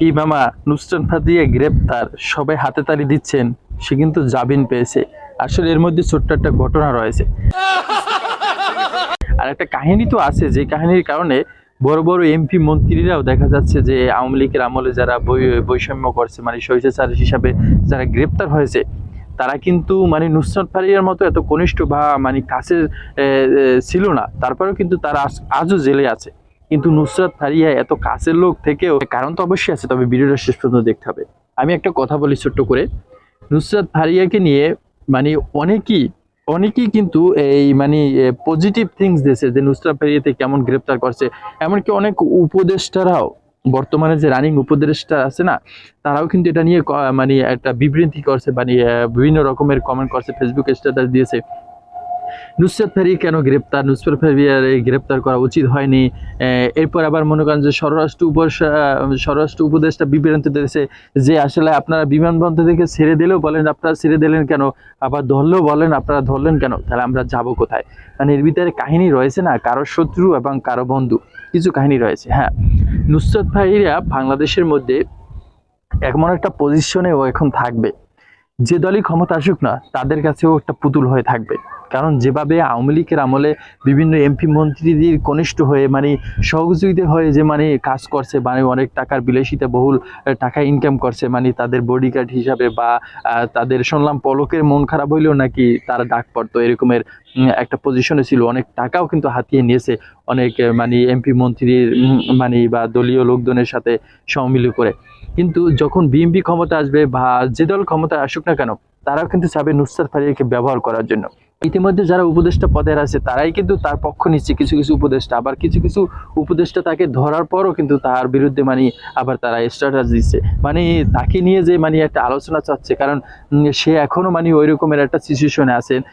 কি মামা নুসরাত ফাতিয়া গ্রেপ্তার, সবাই হাতে তালি দিচ্ছেন, সে কিন্তু জামিন পেয়েছে। আসলে এর মধ্যে ছোট্ট একটা ঘটনা রয়েছে। আর একটা কাহিনী তো আছে, যে কাহিনীর কারণে বড় বড় এমপি মন্ত্রীরাও দেখা যাচ্ছে যে আওয়ামী লীগের আমলে যারা বৈষম্য করছে মানে স্বৈরাচার হিসাবে যারা গ্রেপ্তার হয়েছে, তারা কিন্তু মানে নুসরাত ফারিয়ার মতো এত কনিষ্ঠ বা মানে কাছের ছিল না। তারপরেও কিন্তু তারা আজ- আজও জেলে আছে। কিন্তু নুসরাত ফারিয়া এত কাছের লোক থেকেও কারণ তো অবশ্যই আছে, তবে ভিডিওটা শেষ পর্যন্ত দেখতে হবে। আমি একটা কথা বলি ছোট্ট করে। নুসরাত ফারিয়াকে নিয়ে মানে অনেকেই অনেকেই কিন্তু এই মানে পজিটিভ থিংস দিয়েছে যে নুসরাত ফারিয়াতে কেমন গ্রেপ্তার করছে। এমনকি অনেক উপদেষ্টারাও, বর্তমানে যে রানিং উপদেষ্টা আছে না, তারাও কিন্তু এটা নিয়ে মানে একটা বিবৃতি করছে মানে বিভিন্ন রকমের কমেন্ট করছে ফেসবুক স্ট্যাটাস দিয়েছে। নুসরাত ফারিয়া কেন গ্রেপ্তার? নুসরাত ফারিয়ার গ্রেপ্তার করা উচিত হয়নি। এরপর আবার মনে করেন যে স্বরাষ্ট্র উপ স্বরাষ্ট্র উপদেষ্টা বিবৃতি দিয়েছে যে আসলে আপনারা বিমানবন্দর থেকে ছেড়ে দিলেও বলেন, আপনারা ছেড়ে দিলেন কেন? আবার ধরলেও বলেন, আপনারা ধরলেন কেন? তাহলে আমরা যাব কোথায়? মানে এর ভিতরে কাহিনী রয়েছে না, কারও শত্রু এবং কারও বন্ধু, কিছু কাহিনী রয়েছে হ্যাঁ। নুসরাত ভাইরা বাংলাদেশের মধ্যে এমন একটা পজিশনে ও এখন থাকবে। যে দলই ক্ষমতা আসুক না, তাদের কাছেও একটা পুতুল হয়ে থাকবে। কারণ যেভাবে আওয়ামী লীগের আমলে বিভিন্ন এমপি মন্ত্রীদের কনিষ্ঠ হয়ে মানে সহযোগিতা হয়ে যে মানে কাজ করছে মানে অনেক টাকার বিলাসিতা, বহুল টাকা ইনকাম করছে মানে তাদের বডিগার্ড হিসাবে বা তাদের শুনলাম পলকের মন খারাপ হইলেও নাকি তারা ডাক পড়তো, এরকমের একটা পজিশনে ছিল। অনেক টাকাও কিন্তু হাতিয়ে নিয়েছে অনেক মানে এমপি মন্ত্রীর মানে বা দলীয় লোকজনের সাথে সমিল করে। কিন্তু যখন বিএমপি ক্ষমতা আসবে বা যে দল ক্ষমতা আসুক না কেন? তারাও কিন্তু চাবে নুসরাত ফারিয়াকে ব্যবহার করার জন্য। ইতিমধ্যে যারা উপদেষ্টা পদের আছে তারাই কিন্তু তার পক্ষ নিচ্ছে কিছু কিছু উপদেষ্টা। আবার কিছু কিছু উপদেষ্টা তাকে ধরার পরও কিন্তু তার বিরুদ্ধে মানে আবার তারা স্ট্যাটাস দিচ্ছে। মানে তাকে নিয়ে যে মানে একটা আলোচনা চাচ্ছে কারণ সে এখনও মানে ওই রকমের একটা সিচুয়েশনে আছে উম,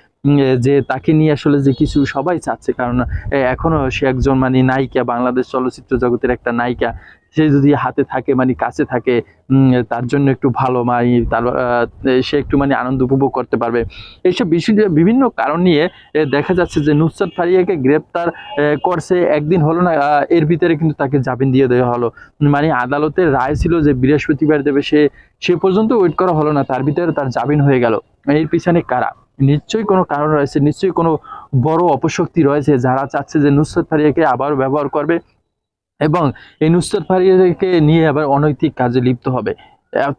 যে তাকে নিয়ে আসলে যে কিছু সবাই চাচ্ছে কারণ এ, এখনও সে একজন মানে নায়িকা বাংলাদেশ চলচ্চিত্র জগতের একটা নায়িকা। সে যদি হাতে থাকে মানে কাছে থাকে তার জন্য একটু ভালো মানে তার সে একটু মানে আনন্দ উপভোগ করতে পারবে। এইসব বিষয় বিভিন্ন কারণ নিয়ে দেখা যাচ্ছে যে নুসরাত ফারিয়াকে গ্রেপ্তার করছে একদিন হলো না এর ভিতরে কিন্তু তাকে জামিন দিয়ে দেওয়া হলো। মানে আদালতের রায় ছিল যে বৃহস্পতিবার দেবে সে সে পর্যন্ত ওয়েট করা হলো না তার ভিতরে তার জামিন হয়ে গেল। এর পিছনে কারা? নিশ্চয়ই কোনো কারণ রয়েছে, নিশ্চয়ই কোনো বড় অপশক্তি রয়েছে যারা চাচ্ছে যে নুসরাত ফারিয়াকে আবারও ব্যবহার করবে এবং এই নুসরাত ফারিয়াকে নিয়ে আবার অনৈতিক কাজে লিপ্ত হবে।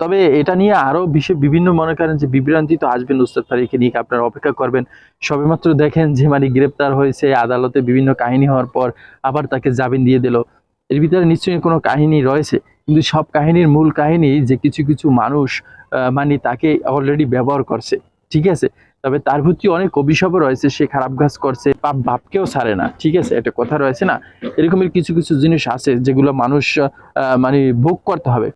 তবে এটা নিয়ে আরও বিষয় বিভিন্ন মনে করেন যে বিভ্রান্তি তো আসবে নুসরাত ফারিয়াকে নিয়ে, আপনারা অপেক্ষা করবেন। সবেমাত্র দেখেন যে মানে গ্রেপ্তার হয়েছে, আদালতে বিভিন্ন কাহিনী হওয়ার পর আবার তাকে জামিন দিয়ে দিল। এর ভিতরে নিশ্চয়ই কোনো কাহিনী রয়েছে, কিন্তু সব কাহিনীর মূল কাহিনী যে কিছু কিছু মানুষ মানে তাকে অলরেডি ব্যবহার করছে, ঠিক আছে? তবে তার প্রতি অনেক অভিশাপও রয়েছে, সে খারাপ কাজ করছে, পাপ বাপকেও ছাড়ে না, ঠিক আছে? একটা কথা রয়েছে না? এরকমের কিছু কিছু জিনিস আছে যেগুলো মানুষ মানে ভোগ করতে হবে।